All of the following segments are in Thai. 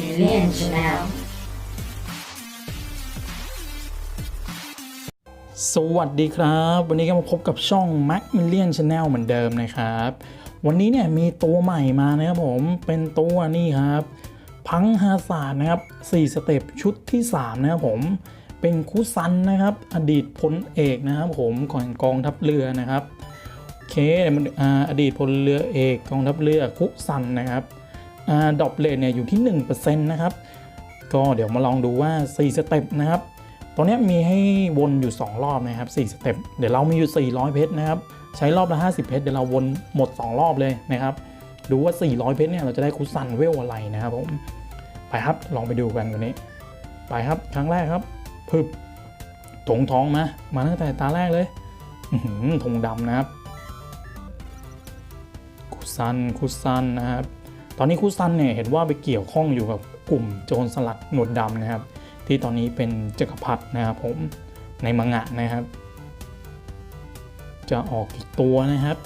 Million Chanel สวัสดีครับ วันนี้ก็มาพบกับช่อง Mac Million Channel เหมือนเดิมนะครับ วันนี้เนี่ยมีตัวใหม่มานะครับผม เป็นตัวนี่ครับ พังฮาศาสตร์นะครับ 4 สเต็ปชุดที่ 3 นะครับผม เป็นคุซันนะครับ อดีตพลเอกนะครับผมของกองทัพเรือนะครับ โอเคมันอ่าอดีตพลเรือเอกกองทัพเรือคุซันนะครับ ดอปเลทเนี่ยอยู่ที่ 1%นะครับ ก็เดี๋ยวมาลองดูว่า 4 สเต็ปนะครับตอนนี้มีให้วนอยู่ 2 รอบนะครับ 4 สเต็ป เดี๋ยวเรามีอยู่ 400 เพชรนะครับ ใช้รอบละ 50 เพชร เดี๋ยวเราวนหมด 2 รอบเลยนะครับ ดูว่า 400 เพชรเนี่ยเราจะได้คุซันเวลอะไรนะครับผม ไปครับ ลองไปดูกันวันนี้ ไปครับ ครั้งแรกครับ พึบถงท้องมา มาตั้งแต่ตาแรกเลยอื้อหือธงดำนะครับ คุซัน คุซันนะครับ ตอนนี้คุซันเนี่ยเห็นว่าไปเกี่ยวข้องอยู่กับกลุ่มโจรสลัดหนวดดำนะครับ ที่ตอนนี้เป็นจักรพรรดินะครับผมในมังงะนะครับ จะออกอีกตัวนะครับ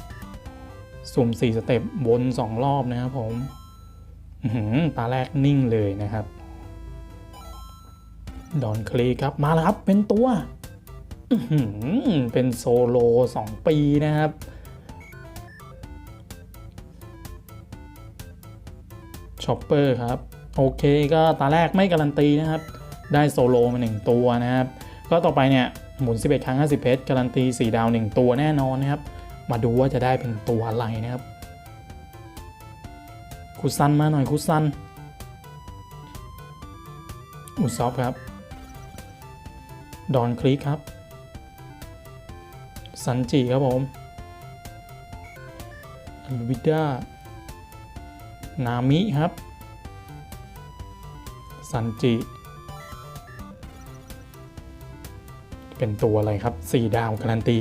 สุ่ม 4 สเต็ปวน2 รอบนะครับผมตาแรกนิ่งเลยนะครับ ดอนคลีครับมาแล้วครับเป็นตัวเป็นโซโล 2 ปีนะครับ ช็อปเปอร์ครับ โอเคก็ตาแรกไม่การันตีนะครับ ได้โซโลมา 1 ตัวนะครับ ก็ต่อไปเนี่ย หมุน 11 ครั้ง 50 เพชรการันตี 4 ดาว 1 ตัวแน่นอนนะครับ มาดูว่าจะได้เป็นตัวอะไรนะครับคุซันมาหน่อยคุซันอุซอฟครับ ดอนคลิกครับซันจิครับผมอัลวิด้า นามิครับ ซันจิ เป็นตัวอะไรครับ 4 ดาวการันตี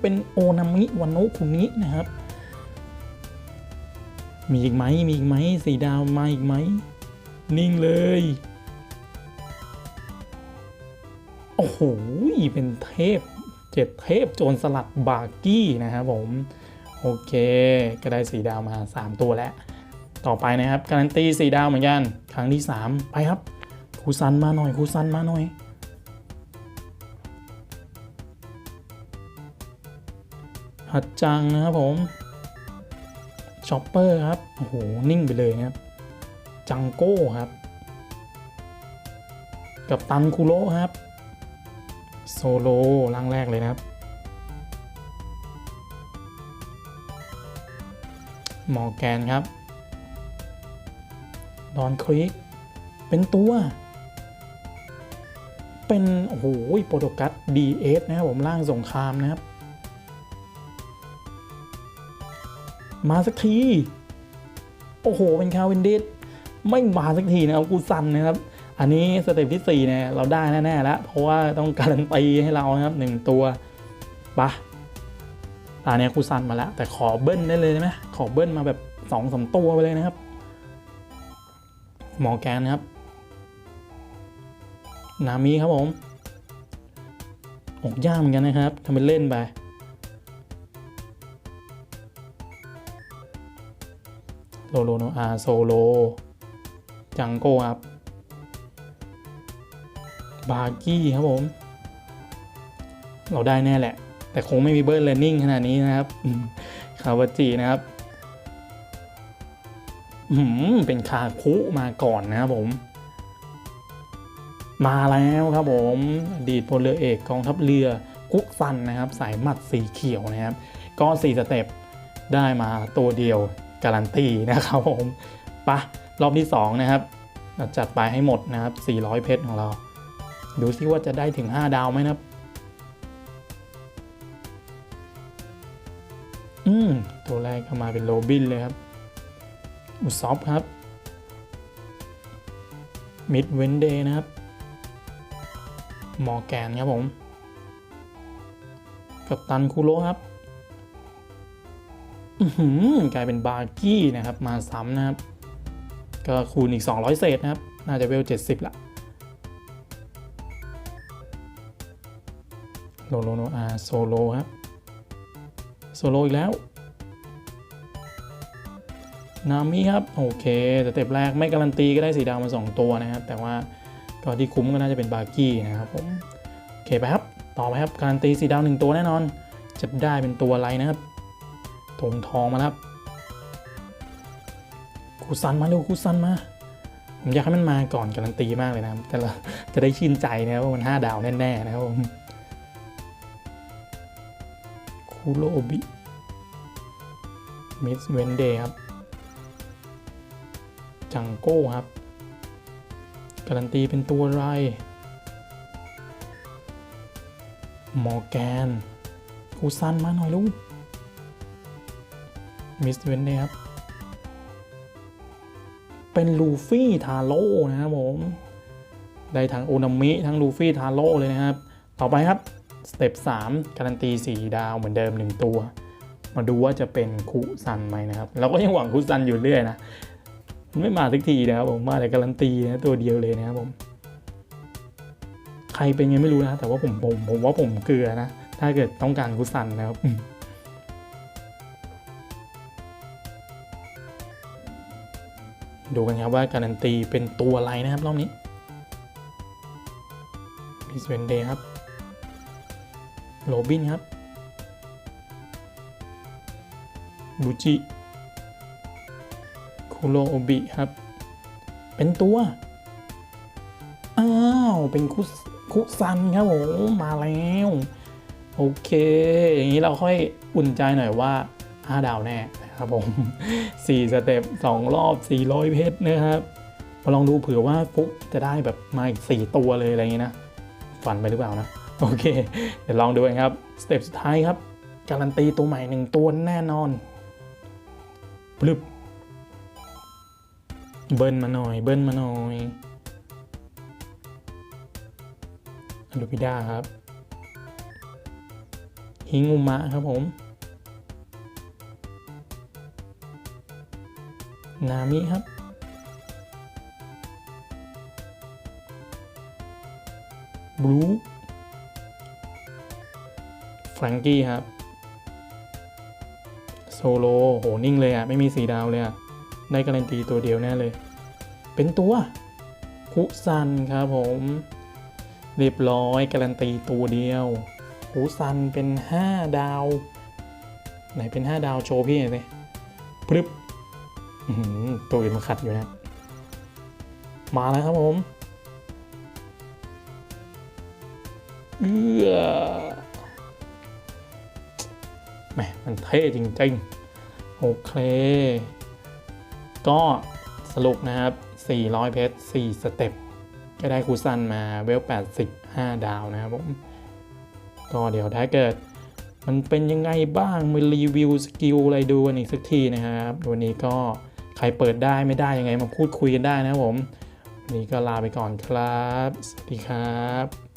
เป็นโอนามิวานโนคุนินะครับ มีอีกไหมมีอีกไหมสี่ดาวมาอีกไหม นิ่งเลย โอ้โห เป็นเทพเจ็ดเทพโจรสลัดบาร์กี้นะครับผม โอเค ก็ได้สีดาวมา 3 ตัวแล้ว ต่อไปนะครับ การันตีสีดาวเหมือนกัน ครั้งที่ 3 ไปครับครูซันมาหน่อยครูซันมาหน่อย หัดจังนะครับผมช็อปเปอร์ครับ โอ้โห นิ่งไปเลยครับ จังโก้ครับ กับตันคุโระครับ โซโลร่างแรกเลยนะครับ มอร์แกนครับ ดอนคริกเป็นตัว เป็น โอ้โหโปรโตกัส DS นะครับผมร่างสงครามนะครับ มาสักที โอ้โห เป็นคาวินดิสไม่มาสักทีนะครับกูซันนะครับ อันนี้สเต็ปที่ 4 เนี่ย เราได้แน่ๆแล้วเพราะว่าต้องการันตีให้เรานะครับหนึ่งตัวปะตาเนี้ยกูซันมาแล้ว แต่ขอเบิ้ลได้เลยได้ไหมขอเบิ้ลมาแบบ2อสตัวไปเลยนะครับ หมอแกนครับ นามิครับผมออกยากเหมือนกันนะครับทำเป็นเล่นไปโลโลโนอาโซโล จังโก้ครับ บาร์กี้ครับผม เราได้แน่แหละ แต่คงไม่มีเบิร์ดเลนนิ่งขนาดนี้นะครับ คาวาจินะครับ เป็นคาคุมาก่อนนะครับผม มาแล้วครับผมอดีตพลเรือเอกกองทัพเรือกุ๊กซันนะครับ สายหมัดสีเขียวนะครับ ก็สี่สเต็ปได้มาตัวเดียวการันตีนะครับผมปะรอบที่ 2 นะครับจัดไปให้หมดนะครับ 400 เพชรของเรา ดูซิว่าจะได้ถึง 5 ดาวไหมนะครับ อืม ตัวแรกเข้ามาเป็นโรบินเลยครับ อุซอฟครับมิดเวนเดย์นะครับมอร์แกนครับผม กับตันคูโรครับอื้อหือกลายเป็นบาร์กี้นะครับ มาซ้ำนะครับ ก็คูณอีก 200 เศษนะครับ น่าจะเวล 70 ละโลโลโนอาโซโลครับ โซโลอีกแล้ว นามิครับ โอเคสเต็ปแรกไม่การันตีก็ได้สีดาวมา 2 ตัวนะครับ แต่ว่าก็ที่คุ้มก็น่าจะเป็นบาร์กี้นะครับผมโอเคไปครับ ต่อไปครับ การันตีสีดาวหนึ่งตัวแน่นอน จะได้เป็นตัวอะไรนะครับธงทองมาครับคูซันมาเร็วคูซันมา ผมอยากให้มันมาก่อนการันตีมากเลยนะครับ แต่เราจะได้ชื่นใจนะครับว่ามัน 5 ดาวแน่ๆนะครับผมคูโรบิมิสเวนเดย์ครับ จังโก้ครับ การันตีเป็นตัวอะไรมอร์แกนคูซันมาหน่อยลูกมิสเวนเดย์ครับ เป็นลูฟี่ทาโร่นะครับผม ได้ทั้งโอนามิ ทั้งลูฟี่ทาโร่เลยนะครับ ต่อไปครับ สเต็ป3การันตี 4 ดาวเหมือนเดิม 1 ตัว มาดูว่าจะเป็นคุซันไหมนะครับ เราก็ยังหวังคุซันอยู่เรื่อยนะ มันไม่มาสักทีนะครับผมมาแต่การันตีนะตัวเดียวเลยนะครับผม ใครเป็นยังไม่รู้นะแต่ว่าผมผมผมว่าผมเกลือนะ ถ้าเกิดต้องการคุซันนะครับดูกันครับว่าการันตีเป็นตัวอะไรนะครับรอบนี้มิสเวนเดย์ครับโรบินครับบูจิ คุโรโอบิครับ เป็นตัว อ้าว เป็นคุคุซันครับผมมาแล้ว โอเค อย่างนี้เราค่อยอุ่นใจหน่อยว่า 5 ดาวแน่นะครับผม 4 สเต็ป 2 รอบ 400 เพชรนะครับมาลองดูเผื่อว่าฟุกจะได้แบบมาอีก 4 ตัวเลยอะไรอย่างนี้นะ ฝันไปหรือเปล่านะ โอเค เดี๋ยวลองดูกันครับ สเต็ปสุดท้ายครับ การันตีตัวใหม่หนึ่งตัวแน่นอนปลึบ เบิ้ลมาหน่อย เบิ้ลมาหน่อยอลูพิดาครับ ฮิงุมะครับผม นามิครับ บลูแฟรงกี้ครับ โซโลโหนิ่งเลยอะ่ะไม่มีสีดาวเลยอะะได้การันตีตัวเดียวแน่เลย เป็นตัวคุซันครับผม เรียบร้อยการันตีตัวเดียวคุซันเป็น 5 ดาว ไหนเป็น 5 ดาวโชว์พี่หน่อยสิพรึบตัวอื่นมาขัดอยู่นะ มาแล้วครับผมเอือแหมมันเท่จริงๆ โอเค ก็สรุปนะครับ 400 เพชร 4 สเต็ป ก็ได้คูซันมาเวล80 5ดาวนะครับผม ก็เดี๋ยวถ้าเกิดมันเป็นยังไงบ้างมารีวิวสกิลอะไรดูกันอีกสักทีนะครับ วันนี้ก็ใครเปิดได้ไม่ได้ยังไงมาพูดคุยกันได้นะครับผม วันนี้ก็ลาไปก่อนครับ สวัสดีครับ